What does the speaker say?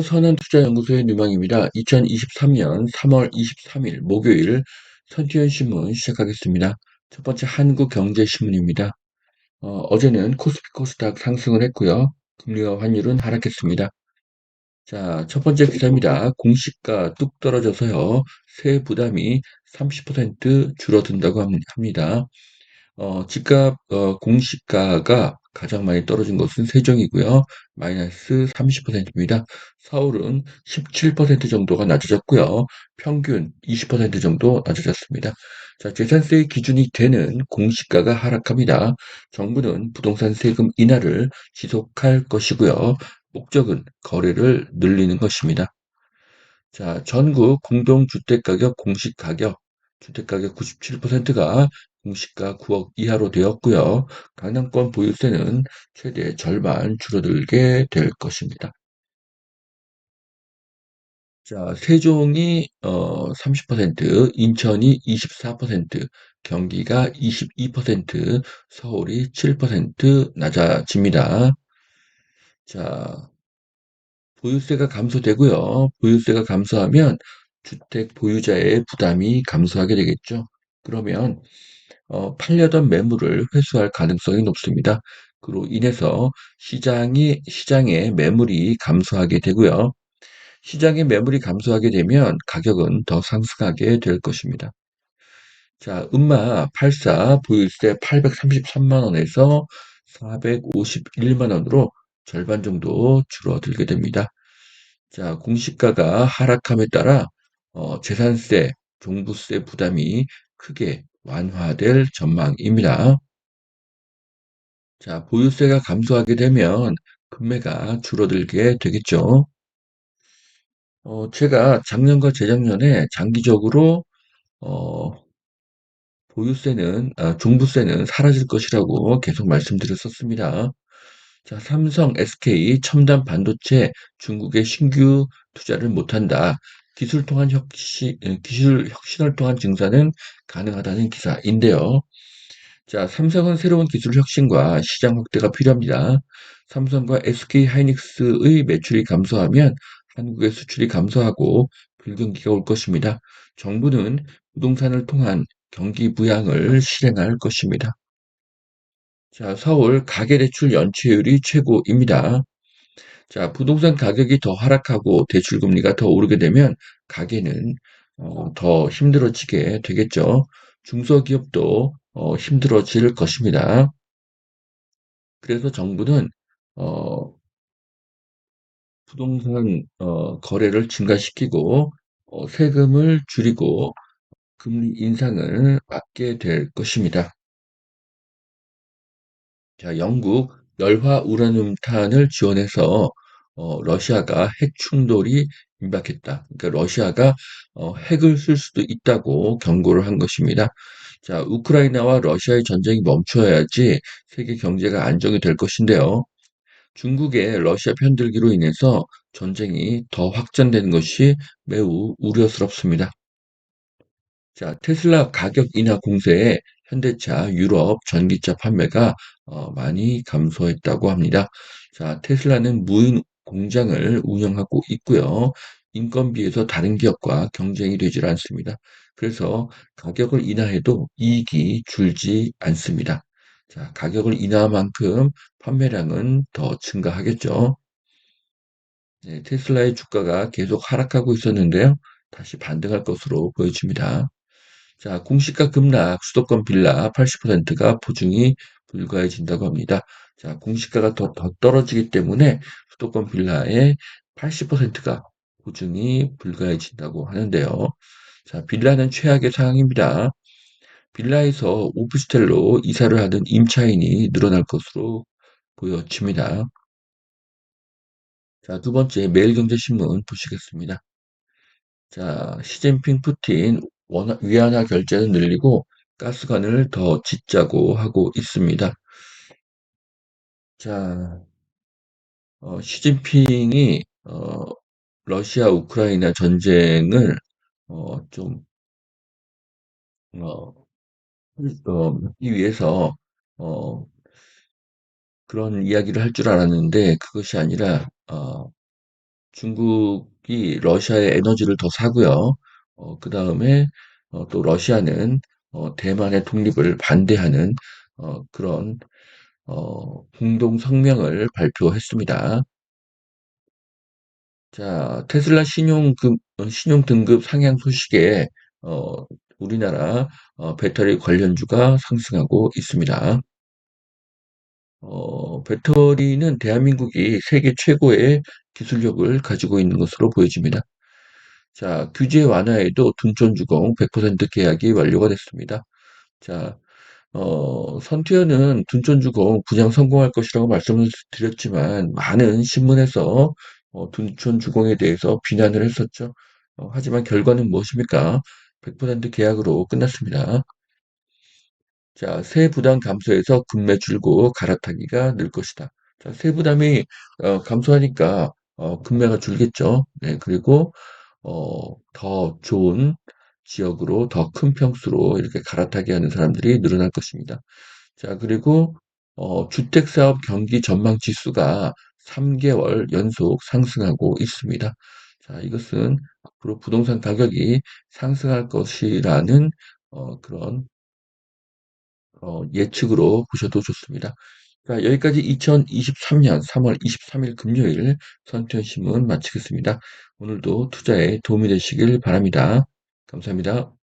선한투자연구소의 누망입니다. 2023년 3월 23일 목요일 선티현 신문 시작하겠습니다. 첫 번째 한국경제신문입니다. 어, 제는 코스피 코스닥 상승을 했고요. 금리와 환율은 하락했습니다. 자, 첫 번째 기사입니다. 공시가 뚝 떨어져서요. 세 부담이 30% 줄어든다고 합니다. 어, 집값 어, 공시가가 가장 많이 떨어진 것은 세종이고요. 마이너스 30%입니다. 서울은 17% 정도가 낮아졌고요. 평균 20% 정도 낮아졌습니다. 자, 재산세 기준이 되는 공시가가 하락합니다. 정부는 부동산 세금 인하를 지속할 것이고요. 목적은 거래를 늘리는 것입니다. 자, 전국 공동주택가격 공시가격 주택가격 97%가 공시가 9억 이하로 되었고요. 강남권 보유세는 최대 절반 줄어들게 될 것입니다. 자, 세종이 어, 30%, 인천이 24%, 경기가 22%, 서울이 7% 낮아집니다. 자, 보유세가 감소되고요. 보유세가 감소하면 주택 보유자의 부담이 감소하게 되겠죠. 그러면 어, 팔려던 매물을 회수할 가능성이 높습니다. 그로 인해서 시장이 시장의 매물이 감소하게 되고요. 시장의 매물이 감소하게 되면 가격은 더 상승하게 될 것입니다. 자, 음마 84 보유세 833만 원에서 451만 원으로 절반 정도 줄어들게 됩니다. 자, 공시가가 하락함에 따라 어, 재산세, 종부세 부담이 크게 완화될 전망입니다. 자, 보유세가 감소하게 되면 금매가 줄어들게 되겠죠. 어, 제가 작년과 재작년에 장기적으로 어, 보유세는 아, 종부세는 사라질 것이라고 계속 말씀드렸었습니다. 자, 삼성, SK, 첨단 반도체, 중국의 신규 투자를 못한다. 기술 통한 혁신, 기술 혁신을 통한 증산은 가능하다는 기사인데요. 자, 삼성은 새로운 기술 혁신과 시장 확대가 필요합니다. 삼성과 SK 하이닉스의 매출이 감소하면 한국의 수출이 감소하고 불경기가 올 것입니다. 정부는 부동산을 통한 경기 부양을 실행할 것입니다. 자, 서울 가계대출 연체율이 최고입니다. 자, 부동산 가격이 더 하락하고 대출 금리가 더 오르게 되면 가계는 어, 더 힘들어지게 되겠죠. 중소기업도 어, 힘들어질 것입니다. 그래서 정부는 어, 부동산 어, 거래를 증가시키고 어, 세금을 줄이고 금리 인상을 막게 될 것입니다. 자, 영국 열화 우라늄탄을 지원해서 어, 러시아가 핵 충돌이 임박했다. 그러니까 러시아가 어, 핵을 쓸 수도 있다고 경고를 한 것입니다. 자, 우크라이나와 러시아의 전쟁이 멈춰야지 세계 경제가 안정이 될 것인데요. 중국의 러시아 편들기로 인해서 전쟁이 더 확전되는 것이 매우 우려스럽습니다. 자, 테슬라 가격 인하 공세에 현대차 유럽 전기차 판매가 어, 많이 감소했다고 합니다. 자, 테슬라는 무인 공장을 운영하고 있고요. 인건비에서 다른 기업과 경쟁이 되질 않습니다. 그래서 가격을 인하해도 이익이 줄지 않습니다. 자, 가격을 인하한 만큼 판매량은 더 증가하겠죠. 네, 테슬라의 주가가 계속 하락하고 있었는데요. 다시 반등할 것으로 보여집니다. 자, 공시가 급락, 수도권 빌라 80%가 보증이 불가해진다고 합니다. 자, 공시가가 더, 더 떨어지기 때문에 수도권 빌라의 80%가 보증이 불가해진다고 하는데요. 자, 빌라는 최악의 상황입니다. 빌라에서 오피스텔로 이사를 하는 임차인이 늘어날 것으로 보여집니다. 자, 두 번째 매일경제신문 보시겠습니다. 자, 시진핑 푸틴 위안화 결제를 늘리고 가스관을 더 짓자고 하고 있습니다. 자, 어, 시진핑이 어, 러시아 우크라이나 전쟁을 어, 좀 어, 어, 이 위해서 어, 그런 이야기를 할 줄 알았는데 그것이 아니라 어, 중국이 러시아의 에너지를 더 사고요. 어, 그 다음에 어, 또 러시아는 어, 대만의 독립을 반대하는 어, 그런 어, 공동 성명을 발표했습니다. 자, 테슬라 신용급, 어, 신용 등급 상향 소식에 어, 우리나라 어, 배터리 관련주가 상승하고 있습니다. 어, 배터리는 대한민국이 세계 최고의 기술력을 가지고 있는 것으로 보여집니다. 자, 규제 완화에도 둔촌주공 100% 계약이 완료가 됐습니다. 자, 어, 선투여는 둔촌주공 분양 성공할 것이라고 말씀을 드렸지만 많은 신문에서 어, 둔촌주공에 대해서 비난을 했었죠. 어, 하지만 결과는 무엇입니까? 100% 계약으로 끝났습니다. 자, 세 부담 감소해서 금매 줄고 갈아타기가 늘 것이다. 자, 세 부담이 어, 감소하니까 어, 금매가 줄겠죠. 네, 그리고 어, 더 좋은 지역으로 더 큰 평수로 이렇게 갈아타기 하는 사람들이 늘어날 것입니다. 자, 그리고 어, 주택사업 경기 전망 지수가 3개월 연속 상승하고 있습니다. 자, 이것은 앞으로 부동산 가격이 상승할 것이라는 어, 그런 어, 예측으로 보셔도 좋습니다. 자, 여기까지 2023년 3월 23일 금요일 선태현신문 마치겠습니다. 오늘도 투자에 도움이 되시길 바랍니다. 감사합니다.